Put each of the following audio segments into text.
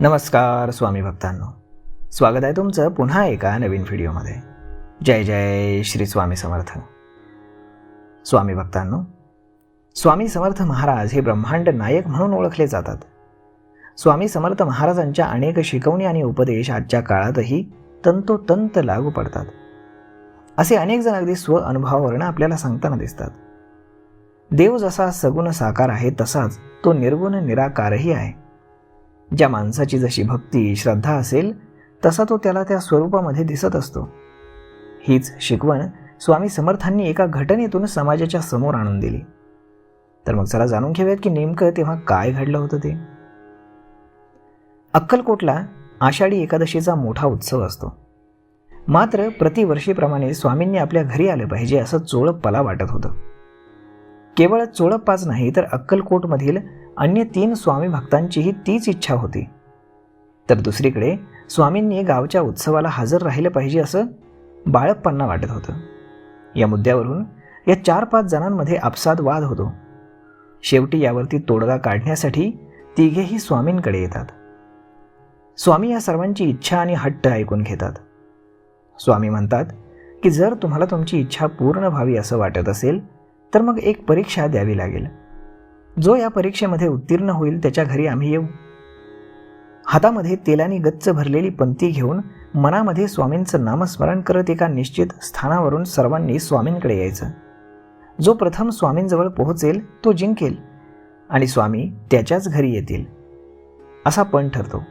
नमस्कार स्वामी भक्तांनो. स्वागत आहे तुमचं पुन्हा एका नवीन व्हिडिओमध्ये. जय जय श्री स्वामी समर्थ. स्वामी भक्तांनो स्वामी समर्थ महाराज हे ब्रह्मांड नायक म्हणून ओळखले जातात. स्वामी समर्थ महाराजांच्या अनेक शिकवणी आणि उपदेश आजच्या काळातही तंतोतंत लागू पडतात. असे अनेक जण अगदी स्व अनुभवावरून आपल्याला सांगताना दिसतात. देव जसा सगुण साकार आहे तसाच तो निर्गुण निराकारही आहे. ज्या माणसाची जशी भक्ती श्रद्धा असेल तसा तो त्याला त्या स्वरूपामध्ये दिसत असतो. हीच शिकवण स्वामी समर्थांनी एका घटनेतून समाजाच्या समोर आणून दिली. तर मग चला जाणून घेऊयात की नेमकं तेव्हा काय घडलं होतं ते. अक्कलकोटला आषाढी एकादशीचा मोठा उत्सव असतो. मात्र प्रतिवर्षीप्रमाणे स्वामींनी आपल्या घरी आलं पाहिजे असं चोळप्पाला वाटत होतं. केवळ चोळप्पाच नाही तर अक्कलकोटमधील अन्य तीन स्वामी भक्तांचीही तीच इच्छा होती. तर दुसरीकडे स्वामींनी गावच्या उत्सवाला हजर राहिलं पाहिजे असं बाळप्पांना वाटत होतं. या मुद्द्यावरून या चार पाच जणांमध्ये आपसात वाद होतो. शेवटी यावरती तोडगा काढण्यासाठी तिघेही स्वामींकडे येतात. स्वामी या सर्वांची इच्छा आणि हट्ट ऐकून घेतात. स्वामी म्हणतात की जर तुम्हाला तुमची इच्छा पूर्ण व्हावी असं वाटत असेल तर मग एक परीक्षा द्यावी लागेल. जो या परीक्षेमध्ये उत्तीर्ण होईल त्याच्या घरी आम्ही येऊ. हातामध्ये तेलाने गच्च भरलेली पंथी घेऊन मनामध्ये स्वामींचं नामस्मरण करत एका निश्चित स्थानावरून सर्वांनी स्वामींकडे यायचं. जो प्रथम स्वामींजवळ पोहोचेल तो जिंकेल आणि स्वामी त्याच्याच घरी येतील असा पण ठरतो.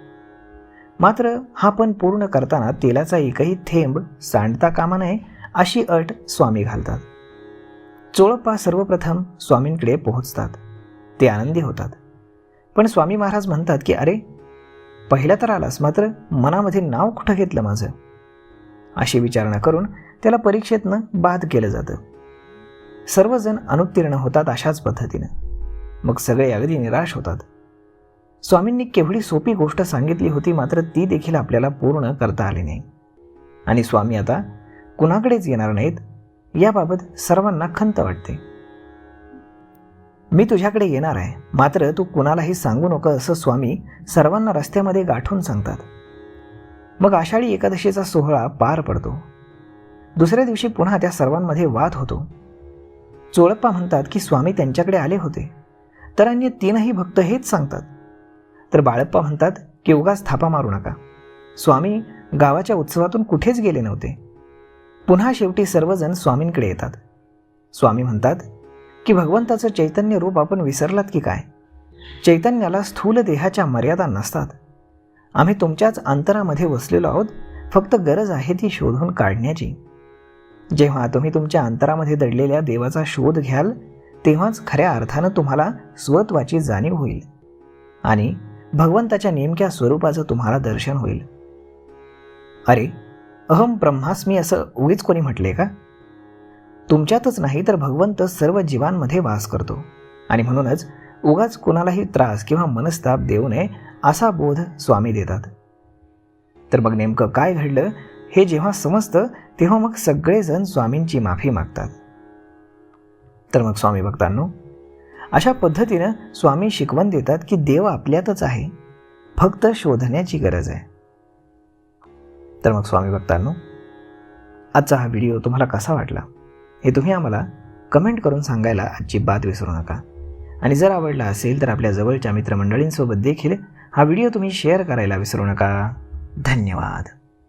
मात्र हा पण पूर्ण करताना तेलाचा एकही थेंब सांडता कामा नये अशी अट स्वामी घालतात. चोळप्पा सर्वप्रथम स्वामींकडे पोहोचतात. ते आनंदी होतात. पण स्वामी महाराज म्हणतात की अरे पहिला तर आलास मात्र मनामध्ये नाव कुठं घेतलं माझं? अशी विचारणा करून त्याला परीक्षेतनं बाद केलं जातं. सर्वजण अनुत्तीर्ण होतात अशाच पद्धतीनं. मग सगळे अगदी निराश होतात. स्वामींनी केवढी सोपी गोष्ट सांगितली होती मात्र ती देखील आपल्याला पूर्ण करता आली नाही. आणि स्वामी आता कुणाकडेच येणार नाहीत याबाबत सर्वांना खंत वाटते. मी तुझ्याकडे येणार आहे. मात्र तू कुणालाही सांगू नको असं स्वामी सर्वांना रस्त्यामध्ये गाठून सांगतात. मग आषाढी एकादशीचा सोहळा पार पडतो. दुसऱ्या दिवशी पुन्हा त्या सर्वांमध्ये वाद होतो. चोळप्पा म्हणतात की स्वामी त्यांच्याकडे आले होते. तर अन्य तीनही भक्त हेच सांगतात. तर बाळप्पा म्हणतात की उगाच थापा मारू नका. स्वामी गावाच्या उत्सवातून कुठेच गेले नव्हते. पुन्हा शेवटी सर्वजण स्वामींकडे येतात. स्वामी म्हणतात की भगवंताचं चैतन्य रूप आपण विसरलात की काय? चैतन्याला स्थूल देहाच्या मर्यादा नसतात. आम्ही तुमच्याच अंतरामध्ये वसलेलो आहोत फक्त गरज आहे ती शोधून काढण्याची. जेव्हा तुम्ही तुमच्या अंतरामध्ये दडलेल्या देवाचा शोध घ्याल तेव्हाच खऱ्या अर्थानं तुम्हाला स्वत्वाची जाणीव होईल. आणि भगवंताच्या नेमक्या स्वरूपाचं तुम्हाला दर्शन होईल. अरे अहम ब्रह्मास्मी असं उगीच कोणी म्हटले का? तुमच्यातच नाही तर भगवंत सर्व जीवांमध्ये वास करतो. आणि म्हणूनच उगाच कुणालाही त्रास किंवा मनस्ताप देऊ नये असा बोध स्वामी देतात. तर मग नेमकं काय घडलं? हे जेव्हा समजतं तेव्हा मग सगळेजण स्वामींची माफी मागतात. तर मग स्वामी भक्तांनो अशा पद्धतीनं स्वामी शिकवण देतात की देव आपल्यातच आहे. फक्त शोधण्याची गरज आहे. तर मग स्वामी भक्तांनो आजचा हा व्हिडिओ तुम्हाला कसा वाटला? हे तुम्ही आम्हाला कमेंट करून सांगायला अजिबात विसरू नका. आणि जर आवडला असेल तर आपल्या जवळच्या मित्रमंडळींसोबत देखील हा व्हिडिओ तुम्ही शेअर करायला विसरू नका. धन्यवाद.